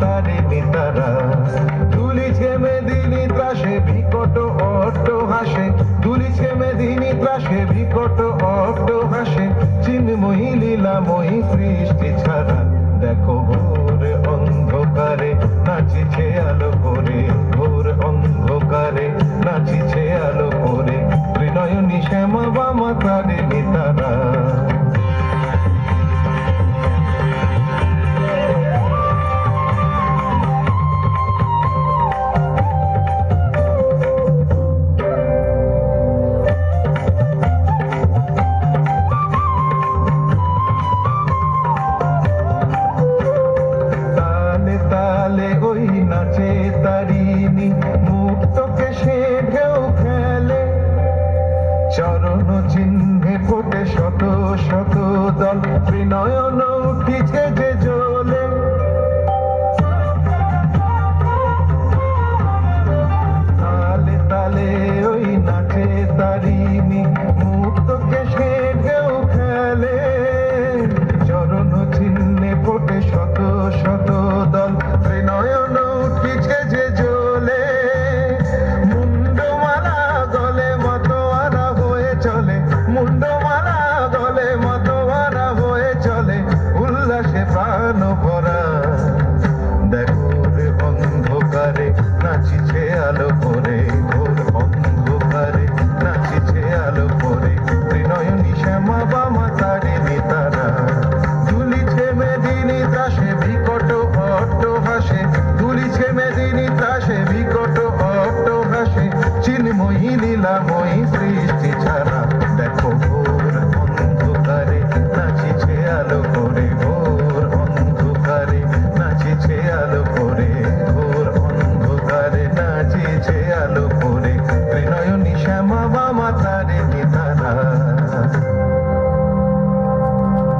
তারিণী তারা দুলিছে মেদিনী ত্রাসে, বিকট অট্ট হাসে। দুলিছে মেদিনী ত্রাসে, বিকট অট্ট হাসে। চিন্ময়ী লীলাময়ী সৃষ্টি ছাড়া। দেখো ভোর অন্ধকারে, নাচিছে আলো করে। ভোর অন্ধকারে, নাচিছে আলো করে। ত্রিনয়নী শ্যামা বামা তারিণী তারা চরণ চিহ্নে ফুটে শত শত দল। ত্রিনয়ন অট্ট হাসে চিন্ময়ী লীলাময়ী সৃষ্টি ছাড়া দেখো